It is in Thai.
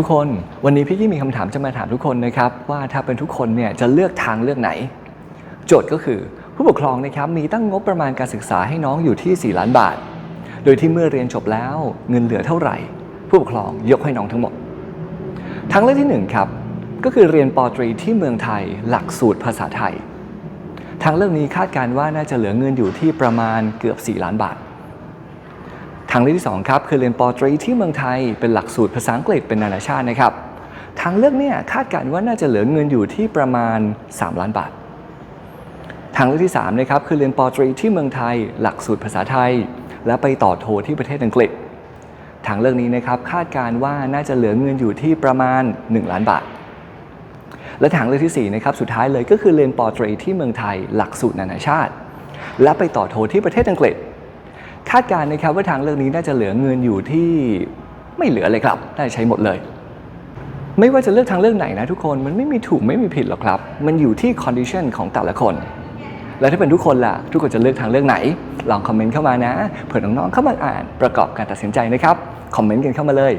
ทุกคนวันนี้พี่ยี่มีคำถามจะมาถามทุกคนนะครับว่าถ้าเป็นทุกคนเนี่ยจะเลือกทางเลือกไหน โจทย์ก็คือผู้ปกครองนะครับมีตั้งงบประมาณการศึกษาให้น้องอยู่ที่ 4 ล้านบาท โดยที่เมื่อเรียนจบแล้วเงินเหลือเท่าไหร่ ผู้ปกครองยกให้น้องทั้งหมด ทางเลือกที่หนึ่งครับก็คือเรียนปอตรีที่เมืองไทยหลักสูตรภาษาไทย ทางเลือกนี้คาดการณ์ว่าน่าจะเหลือเงินอยู่ที่ประมาณเกือบ 4 ล้านบาท ทางเลือกที่2ครับคือเรียนปอตรีที่เมืองไทยเป็นหลักสูตรภาษาอังกฤษเป็นนานาชาตินะครับ ทางเลือกเนี่ยคาดการณ์ว่าน่าจะเหลือเงินอยู่ที่ประมาณ 3 ล้านบาท ทางเลือกที่3นะครับคือเรียนปอตรีที่เมืองไทย หลักสูตรภาษาไทย และไปต่อโทที่ประเทศอังกฤษ ทางเลือกนี้นะครับคาดการณ์ว่าน่าจะเหลือเงินอยู่ที่ประมาณ 1 ล้านบาท และทางเลือกที่4นะครับสุดท้ายเลยก็คือเรียนปอตรีที่เมืองไทย หลักสูตรนานาชาติ และไปต่อโทที่ประเทศอังกฤษ คาดการณ์นะครับว่าทางเลือกนี้น่าจะเหลือเงินอยู่ที่ไม่เหลือเลยครับได้ใช้หมดเลย ไม่ว่าจะเลือกทางเลือกไหนนะทุกคนมันไม่มีถูกไม่มีผิดหรอกครับ มันอยู่ที่ condition ของแต่ละคน แล้วถ้าเป็นทุกคนล่ะ ทุกคนจะเลือกทางเลือกไหน ลองคอมเมนต์เข้ามานะเผื่อน้องๆเข้ามาอ่านประกอบการตัดสินใจนะครับคอมเมนต์กันเข้ามาเลย